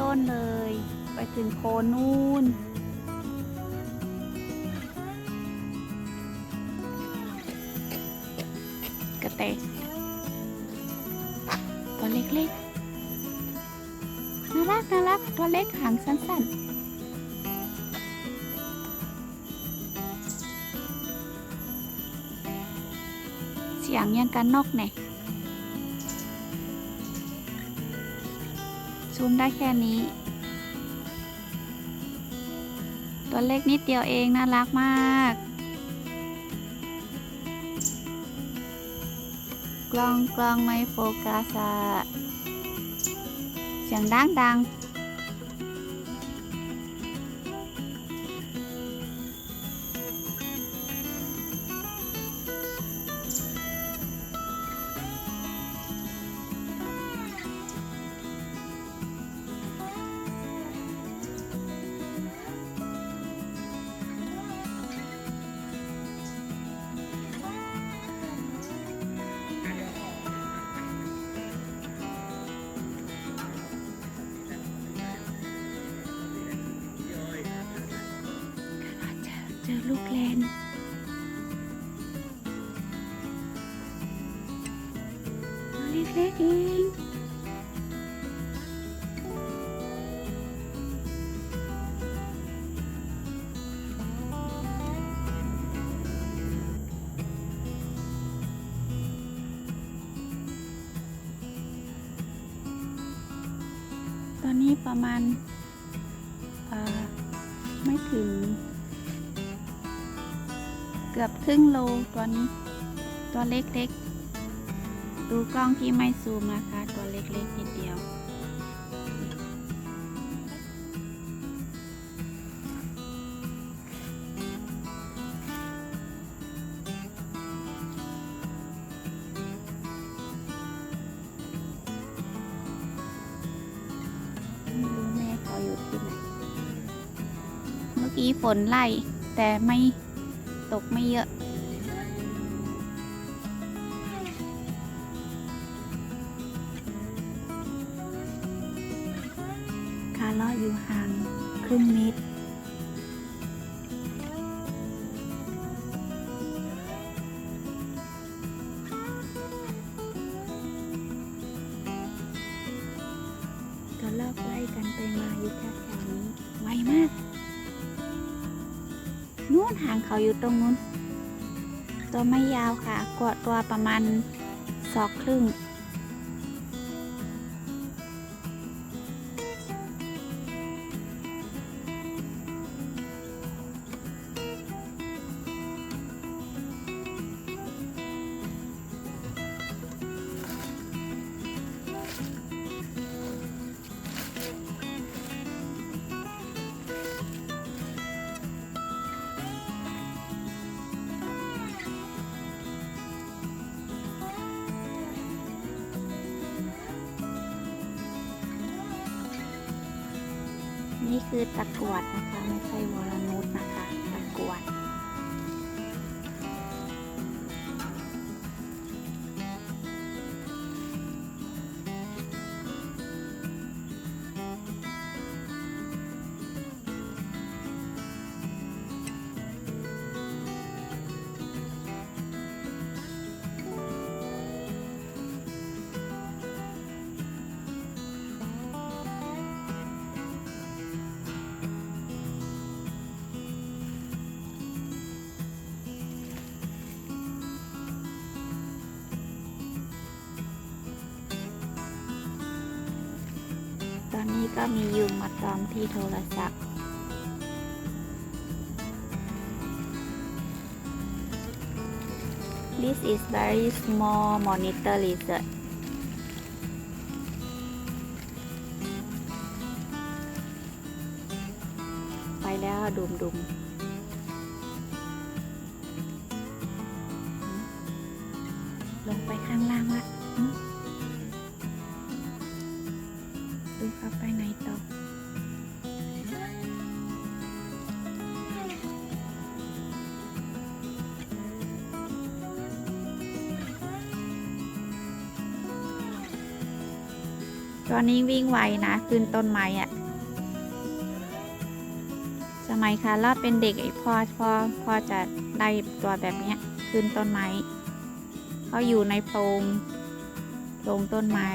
ต้นเลย ไปถึงโคนนู่นกระเตงตัวเล็กๆ น่ารักน่ารักตัวเล็กหางสั้นๆเสียงยังกันนกเนี่ย ซูมได้แค่นี้ ตัวเล็กนิดเดียวเองน่ารักมาก กล้องกล้องไม่โฟกัสอะเสียงดังดัง ลูกแลนเล็กๆเองตอนนี้ประมาณไม่ถึง กือบครึ่งโลตัวนี้ ตัวเล็กๆ ดูกล้องที่ไม่ซูมนะคะ ตัวเล็กๆนิดเดียว ไม่รู้แม่เขาอยู่ที่ไหน เมื่อกี้ฝนไล่แต่ไม่ ตกไม่เยอะคาร์ลออยู่ห่างครึ่งเมตรก็เลิกไล่กันไปมาอยู่แถวๆนี้ไวมาก นู่นหางเขาอยู่ตรงนู้น ตัวไม่ยาวค่ะกว่าตัวประมาณศอกครึ่ง นี่คือตะกรวดนะคะ ไม่ใช่วรนุชนะคะตะ นนี้ก็มียุงมาตอมที่โทรศัพท์ This is very small monitor lizard ไปแล้วดุมดุม ตอนนี้วิ่งไวนะ ขึ้นต้นไม้อะสมัยคาร่าเป็นเด็กไอพ่อพ่อพ่อจะได้ตัวแบบเนี้ยขึ้นต้นไม้เขาอยู่ในโพรงโพรงต้นไม้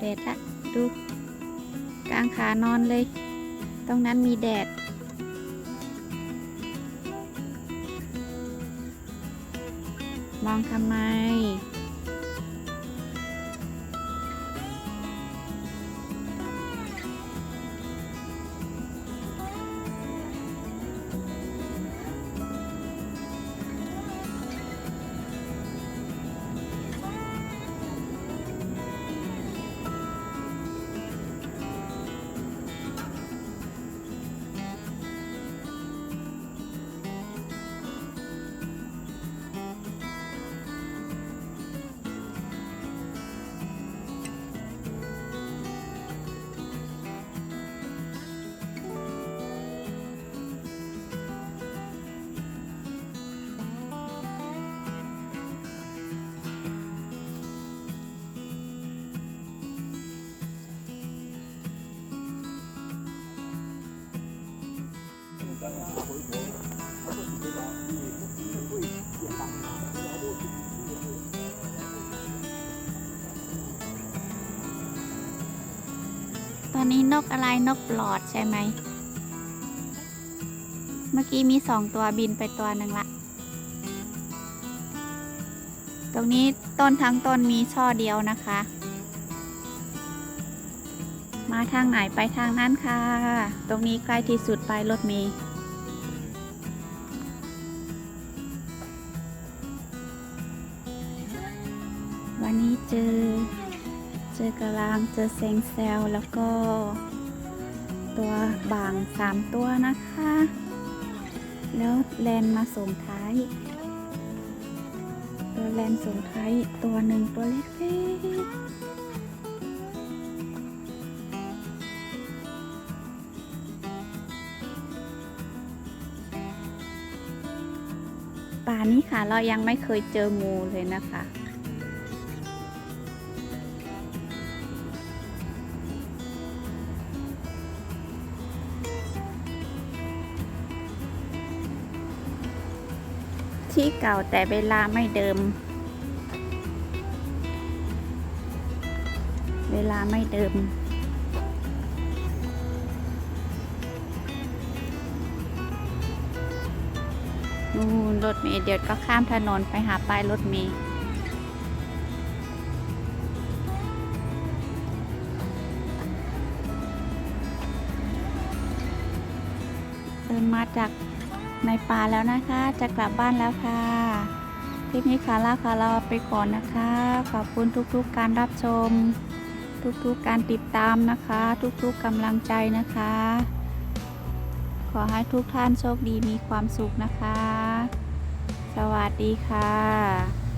แดดละดูกลางขานอนเลย ตรงนั้นมีแดด มองทำไม ตอนนี้นกอะไรนกปลอดใช่ไหม เมื่อกี้มีสองตัวบินไปตัวหนึ่งละ ตรงนี้ต้นทั้งต้นมีช่อเดียวนะคะ มาทางไหนไปทางนั้นค่ะ ตรงนี้ใกล้ที่สุดไปรถเมล์ วันนี้เจอ เจอกระลาม เจอเซงแซลแล้วก็ ตัวบางสามตัวนะคะ แล้วแลนมาส่งท้าย ตัวแลนส่งท้ายตัวหนึ่งตัวเล็กๆป่านี้ค่ะเรายังไม่เคยเจองูเลยนะคะ ที่เก่าแต่เวลาไม่เดิม เวลาไม่เดิม นู่นรถเมล์เดี๋ยวก็ข้ามถนนไปหาป้ายรถเมล์เดินมาจาก ในป่าแล้วนะคะ จะกลับบ้านแล้วค่ะคลิปนี้คาร่าคาราไปก่อนนะคะ ขอบคุณทุกๆการรับชม ทุกๆการติดตามนะคะ ทุกๆกำลังใจนะคะ ขอให้ทุกท่านโชคดีมีความสุขนะคะ สวัสดีค่ะ